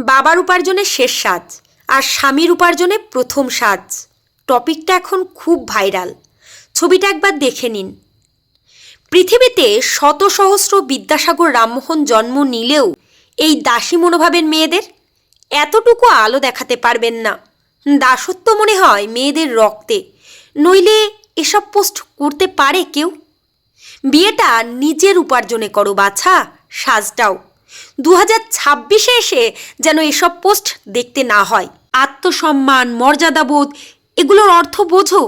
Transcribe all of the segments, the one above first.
বাবার উপার্জনে শেষ সাজ আর স্বামীর উপার্জনে প্রথম সাজ। টপিকটা এখন খুব ভাইরাল। ছবিটা একবার দেখে নিন। পৃথিবীতে শত সহস্র বিদ্যাসাগর রামমোহন জন্ম নিলেও এই দাসী মনোভাবের মেয়েদের এতটুকু আলো দেখাতে পারবেন না। দাসত্ব মনে হয় মেয়েদের রক্তে। নইলে এসব পোস্ট করতে পারে কেউ? বিয়েটা নিজের উপার্জনে করো, বাছা। সাজটাও। দু হাজার ছাব্বিশে এসে যেন এসব পোস্ট দেখতে না হয়। আত্মসম্মান, মর্যাদাবোধ, এগুলোর অর্থ বোঝো।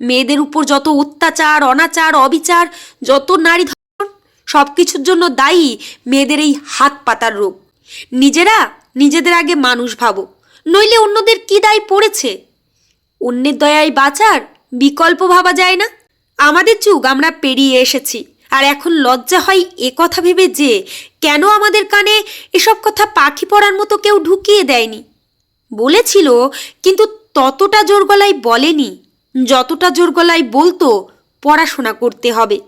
মেয়েদের উপর যত অত্যাচার, অনাচার, অবিচার, যত নারী ধর্ষণ সব কিছুর জন্য দায়ী মেয়েদের এই হাত পাতার রোগ। নিজেরা নিজেদের আগে মানুষ ভাবো, নইলে অন্যদের কি দায় পড়েছে? অন্যের দয়ায় বাঁচার বিকল্প ভাবা যায় না? আমাদের যুগ, আমরা পেরিয়ে এসেছি। আর এখন লজ্জা হয় এ কথা ভেবে যে কেন আমাদের কানে এসব কথা পাখি পড়ার মতো কেউ ঢুকিয়ে দেয়নি। বলেছিল, কিন্তু ততটা জোর গলায় বলেনি, যতটা জোর গলায় বলতো, পড়াশোনা করতে হবে।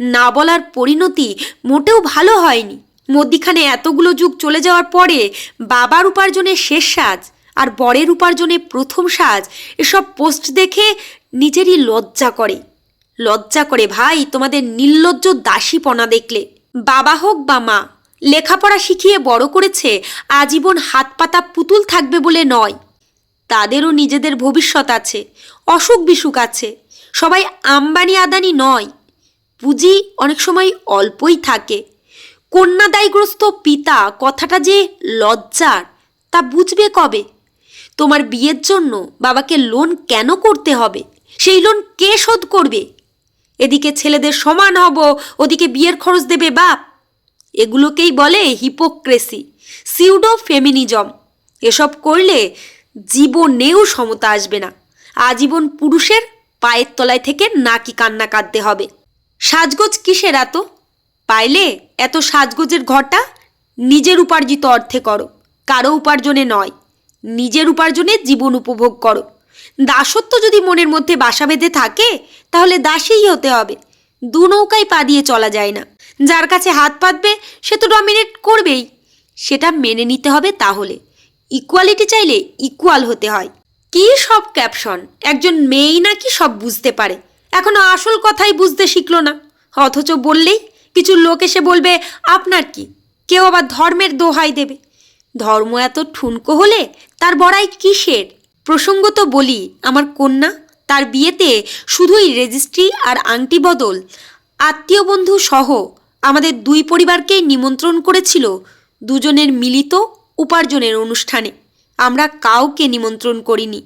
না বলার পরিণতি মোটেও ভালো হয়নি। মধ্যিখানে এতগুলো যুগ চলে যাওয়ার পরে বাবার উপার্জনের শেষ সাজ আর বরের উপার্জনে প্রথম সাজ এসব পোস্ট দেখে নিজেরই লজ্জা করে। লজ্জা করে ভাই, তোমাদের নির্লজ্জ দাসীপনা দেখলে। বাবা হোক বা মা, লেখাপড়া শিখিয়ে বড় করেছে, আজীবন হাত পাতা পুতুল থাকবে বলে নয়। তাদেরও নিজেদের ভবিষ্যৎ আছে, অসুখ বিসুখ আছে, সবাই আম্বানি আদানি নয়। পুঁজি অনেক সময় অল্পই থাকে। কন্যাদায়গ্রস্ত পিতা কথাটা যে লজ্জার, তা বুঝবে কবে? তোমার বিয়ের জন্য বাবাকে লোন কেন করতে হবে? সেই লোন কে শোধ করবে? এদিকে ছেলেদের সমান হব, ওদিকে বিয়ের খরচ দেবে বাপ। এগুলোকেই বলে হিপোক্রেসি সিউডো ফেমিনিজম এসব করলে জীবনেও সমতা আসবে না। আজীবন পুরুষের পায়ের তলায় থেকে নাকি কান্না কাঁদতে হবে। সাজগোজ কিসের এত? পাইলে এত সাজগোজের ঘরটা নিজের উপার্জিত অর্থে করো, কারও উপার্জনে নয়, নিজের উপার্জনে জীবন উপভোগ করো। দাসত্ব যদি মনের মধ্যে বাসা বেঁধে থাকে, তাহলে দাসীই হতে হবে। দু নৌকায় পা দিয়ে চলা যায় না। যার কাছে হাত পাতবে, সে তো ডমিনেট করবেই। সেটা মেনে নিতে হবে তাহলে। ইকুয়ালিটি চাইলে ইকুয়াল হতে হয়। কি সব ক্যাপশন একজন মেয়েই নাকি সব বুঝতে পারে। এখনও আসল কথাই বুঝতে শিখলো না। অথচ বললেই কিছু লোক এসে বলবে, আপনার কি? কেউ আবার ধর্মের দোহাই দেবে। ধর্ম এত ঠুনকো হলে তার বড়াই কিসের? প্রসঙ্গত বলি, আমার কন্যা তার বিয়েতে শুধুই রেজিস্ট্রি আর আংটি বদল। আত্মীয় বন্ধু সহ আমাদের দুই পরিবারকেই নিমন্ত্রণ করেছিল দুজনের মিলিত উপার্জনের অনুষ্ঠানে। আমরা কাউকে নিমন্ত্রণ করিনি।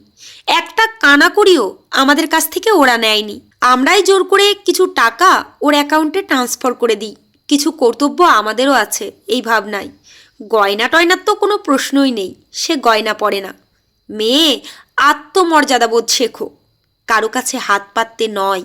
একটা কানা করিও আমাদের কাছ থেকে ওরা নেয়নি। আমরাই জোর করে কিছু টাকা ওর অ্যাকাউন্টে ট্রান্সফার করে দিই। কিছু কর্তব্য আমাদেরও আছে, এই ভাবনায়। গয়না টয়নার তো কোনো প্রশ্নই নেই, সে গয়না পড়ে না। মেয়ে আত্মমর্যাদাবোধ শেখো। কারও কাছে হাত পাততে নয়।